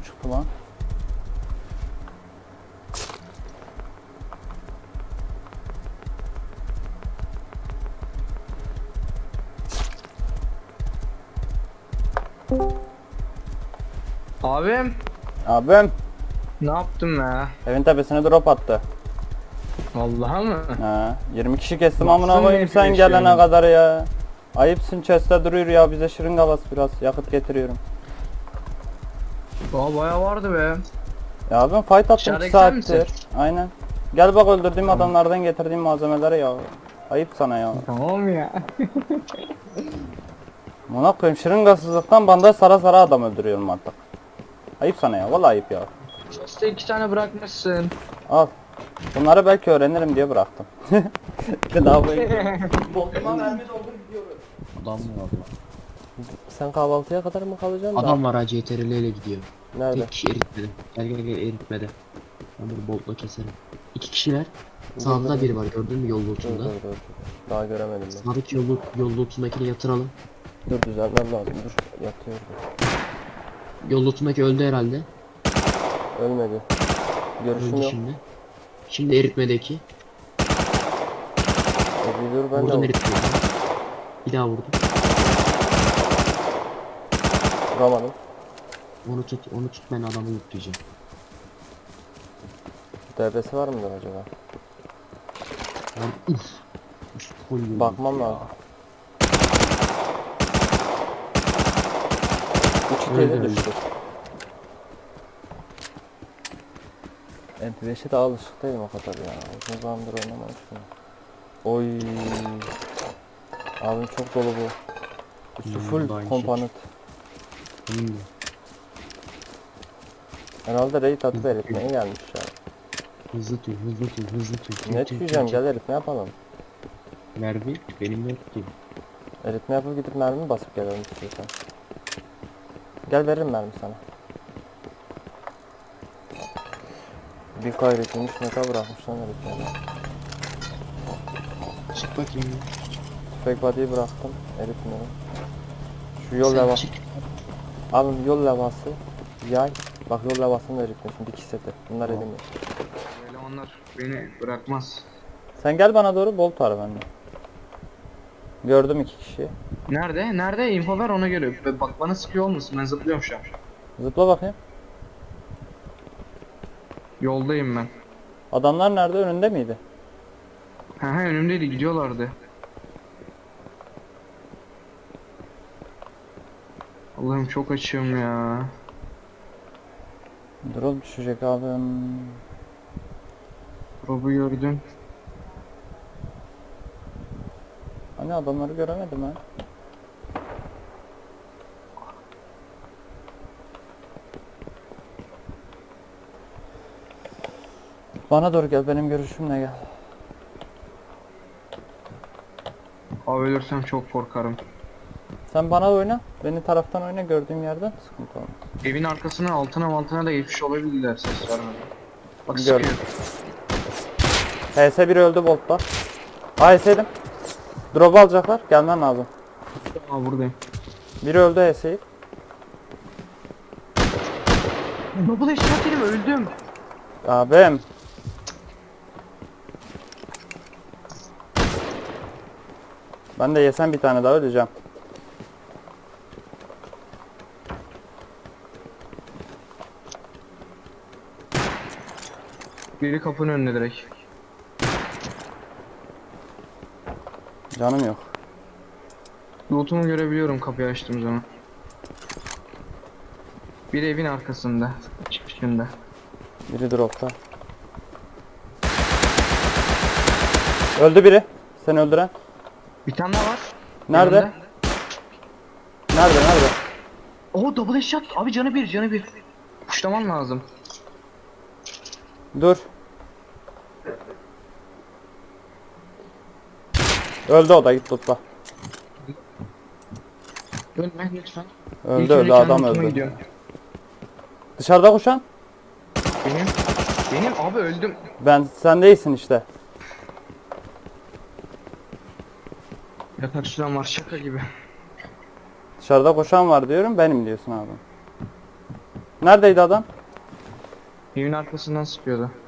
buçuk puan. Abim Abim ne yaptım ya? Evin tepesine drop attı. Vallahi mı? He. 20 kişi kestim Baksana amına koyayım hepine sen gelene kadar ya. Ayıpsın chest'te duruyor ya bize şırınga bas biraz yakıt getiriyorum. Aa bayağı vardı be. Ya abim fight attım Dışarıda 2 sen misin? saattir. Aynen. Gel bak öldürdüğüm adamlardan getirdiğim malzemeleri ya. Ayıp sana ya. Tamam ya. Amına koyayım şırıngasızlıktan bandaj sara sara adam öldürüyorum artık. Ayıp sana ya vallahi ayıp ya. Chest'te iki tane bırakmışsın. Al. Bunları belki öğrenirim diye bıraktım. Daha böyle. Adam mı var lan? Sen kahvaltıya kadar mı kalacaksın da? Adam var ha CTRL ile gidiyor. Nerede? Tek kişi eritmedi. Gel gel gel eritmedi. Ben bunu boltla keserim. İki kişiler. Sağda biri var gördün mü yol Dur dur lootunda. dur. dur. Daha göremedim ben. Sağdaki yol, loot- yol lootundakini yatıralım. Dur düzeltmem lazım dur. Yatıyor. Yol lootundaki öldü herhalde. Ölmedi. Görüşüm Öldü yok. şimdi. Şimdi eritmedeki. E, bir dur ben Vurdum de eritmedi. Bir daha vurdum. Vuramadım. Onu tut, onu tut ben adamı lootlayacağım. DB'si var mıdır acaba? Ben uf. Üst koyuyorum. Bakmam lazım. 3 Öyle düştü. MP5'e de alışık değilim o kadar ya. Uzun zamandır oynamamışım. Oy. Abim çok dolu bu. Üstü Hmm, full bu da aynı komponent. Hmm. Herhalde raid atıp eritmeye gelmiş ya. Hızlı tüy, hızlı tüy, hızlı tüy. tüy, Ne tüy, tüyeceğim tüy. gel eritme yapalım. Mermi benim yok ki. Eritme yapıp gidip mermi basıp gelelim istiyorsan. Gel veririm mermi sana. Bir kaybetmiş metal bırakmışlar eritmeye. Çık bakayım. Fake body'yi bıraktım. Eritmiyorum. Şu yol Sen levhası. çık. Abi yol levhası. Yay. Bak yol levhasını da eritmiyorsun. Dikiş seti. Bunlar Tamam. edemiyor. Elemanlar beni bırakmaz. Sen gel bana doğru bolt var bende. Gördüm iki kişi. Nerede? Nerede? Info ver ona göre. Bak bana sıkıyor olmasın ben zıplıyorum şu an. Zıpla bakayım. Yoldayım ben. Adamlar nerede? Önünde miydi? He he önümdeydi gidiyorlardı. Allah'ım çok açım ya. Drop düşecek abim. Robu gördüm. Hani adamları göremedim ha. Bana doğru gel benim görüşümle gel. Abi ölürsem çok korkarım. Sen bana oyna. Beni taraftan oyna gördüğüm yerden sıkıntı olmaz. Evin arkasına altına altına da geçmiş olabilirler ses vermeden. Bak Gördüm. sıkıyor. HS1 öldü boltla. AS'ydim. Drop alacaklar. Gelmen lazım. Aa buradayım. Biri öldü HS'yi. Double headshot yedim öldüm. Abim. Ben de yesem bir tane daha öleceğim. Biri kapının önünde direkt. Canım yok. Lootumu görebiliyorum kapıyı açtığım zaman. Bir evin arkasında. Çıkışında. Biri dropta. Öldü biri. Seni öldüren. Bir tane daha var. Nerede? Yanında. Nerede nerede? Oo double headshot. Abi canı bir canı bir. Kuşlaman lazım. Dur. Öldü o da git tutla. Ölme lütfen. Öldü öldü adam öldü. Dışarıda koşan? Benim. Benim abi öldüm. Ben sen değilsin işte. Yatak süren var şaka gibi. Dışarıda koşan var diyorum benim diyorsun abi. Neredeydi adam? Evin arkasından sıkıyordu.